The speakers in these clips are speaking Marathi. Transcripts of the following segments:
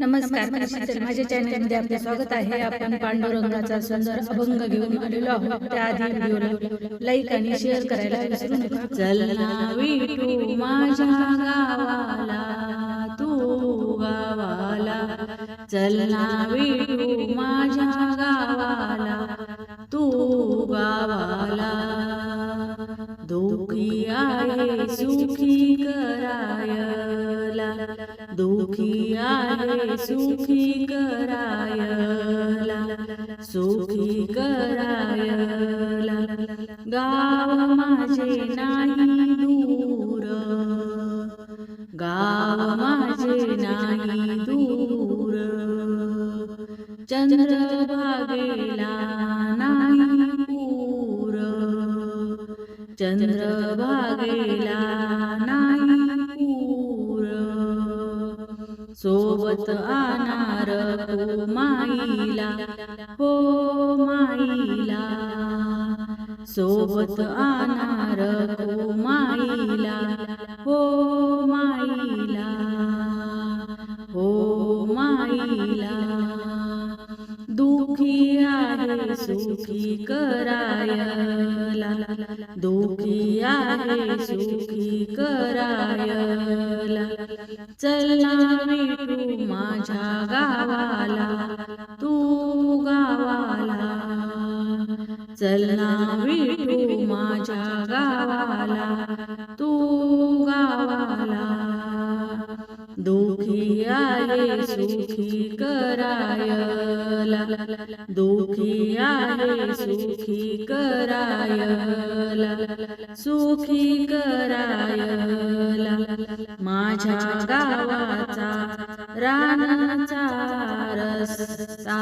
नमस्कार माझ्या चॅनलमध्ये आपले स्वागत आहे. आपण पांडुरंगाचा सुंदर अभंग घेऊन आलेलो आहोत. त्याआधी व्हिडिओला लाईक आणि शेअर करायला विसरू नका. चलना विठू माझ्या गावाला तू गावाला. चलना विठू माझ्या गावाला तू गावाला. दुखी आहे सुखी करायला दुखी आहे सुखी करायला सुखी करायला गाव माझे नाही दूर गाव माझे नाही दूर चंद्रभागेला नाही पूर चंद्रभागेला नाही सोबत आनार हो माईला. हो माईला. सोबत आनार हो हो माईला. करायला. दुखी आहे सुखी करायला. चला विठू माझ्या गावाला तू गावाला. चला विठू माझ्या गावाला तू गावाला. दुखी आहे सुखी करायला. दुखी आहे सुखी करायला सुखी करायला. माझ्या गावाचा रानाचा रस्ता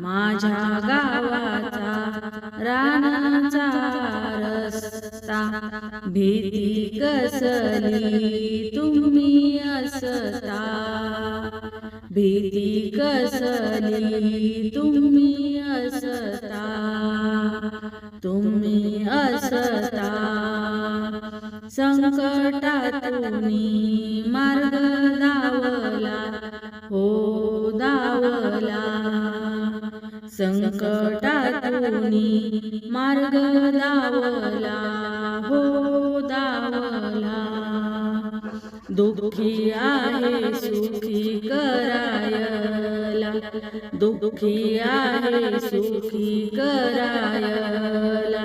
माझ्या गावाचा रानाचा रस्ता. भीती कसली तुम्ही असता? भीती कसली तुम्ही असता? तुम्ही असता? संकटातून मार्ग दावला हो दावला. संकटातून मार्ग दावला हो दुखी आहे सुखी करायला. दुखी आहे सुखी करायला.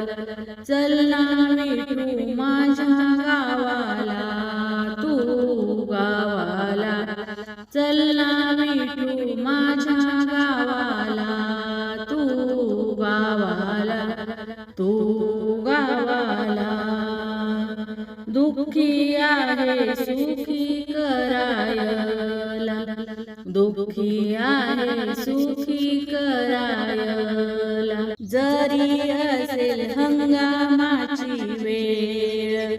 चलना विठू माझ्या गाव दुखी आहे सुखी करायला. दुखी आहे सुखी करायला. जरी असेल हंगामाची वेळ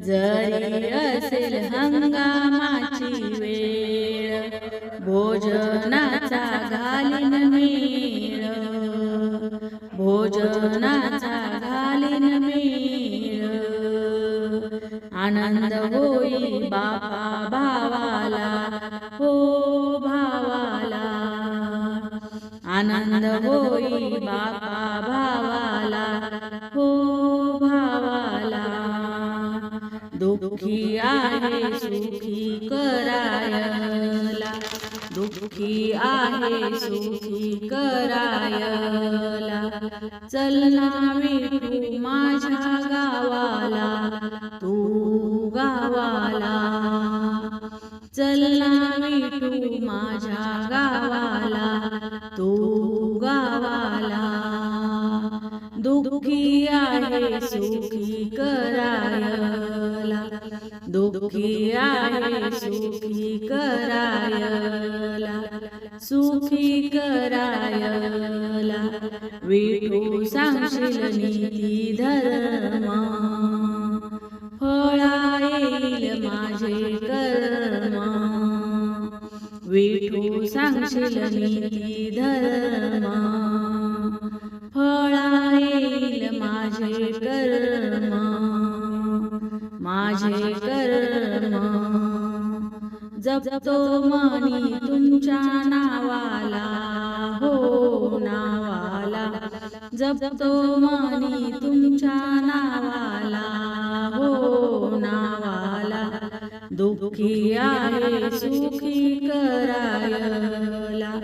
जरी असेल हंगामाची वेळ भोजनाचा घालीन मेळ भोजनाचा घालीन मेळ आनंद होई बापा भावाला हो भावाला. आनंद होई बापा भावाला हो भावाला. दुःखी आहे सुखी करायला. दुखी आहे सुखी करायला चलना विठू माझ्या गावाला तू गावाला. चलना विठू माझ्या गावाला तू गावाला. दुखी आहे सुखी करायला सुखी आहे सुखी करायला सुखी करायला. विठू सांगशील नीती धर्मा फळा येईल माझे कर्म. विठू सांगशील नीती धर्म जपतो मनी तुमच्या नावाला हो नावाला. जपतो मनी तुमच्या नावाला हो नावाला. दुःखी आहे सुखी करायला.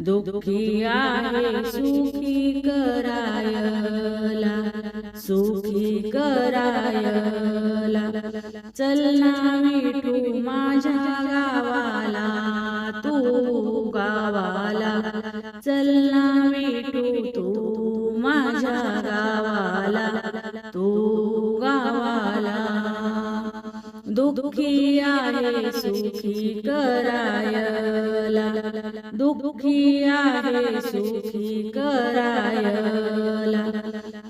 दुःखी आहे सुखी करायला. सुखी करायला. चलना गावाला तो गावाला. दुःखी आहे सुखी करायला. दुःखी आहे सुखी करायला.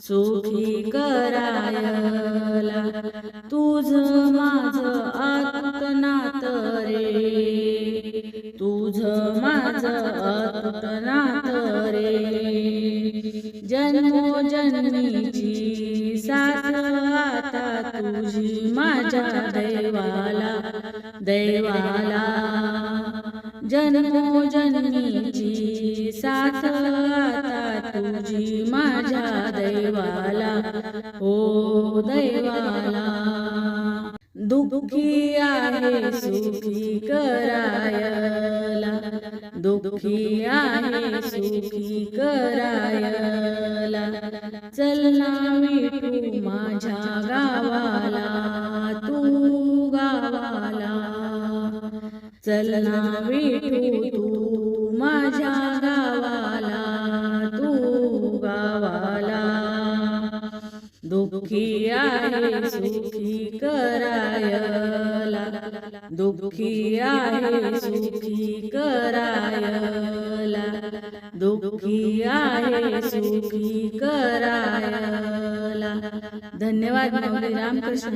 सुखी करायला. तुझ माझ आत नात रे. तुझ माझ आत नात रे. जन्मोजन्मीची जन्मीची तुझी माझ्या दैवाला दैवाला. जन्मोजन्मीची साथ आता तुझी माझ्या दैवाला हो दैवाला. दुःखी आहे सुखी करा. दुखी आहे सुखी करायला. चल ना विठू माझ्या गावाला तू गावाला. चल ना विठू तू माझ्या दुखी आहे सुखी करायला. दुखी आहे सुखी करायला. दुःखी आहे सुखी करायला. धन्यवाद रामकृष्ण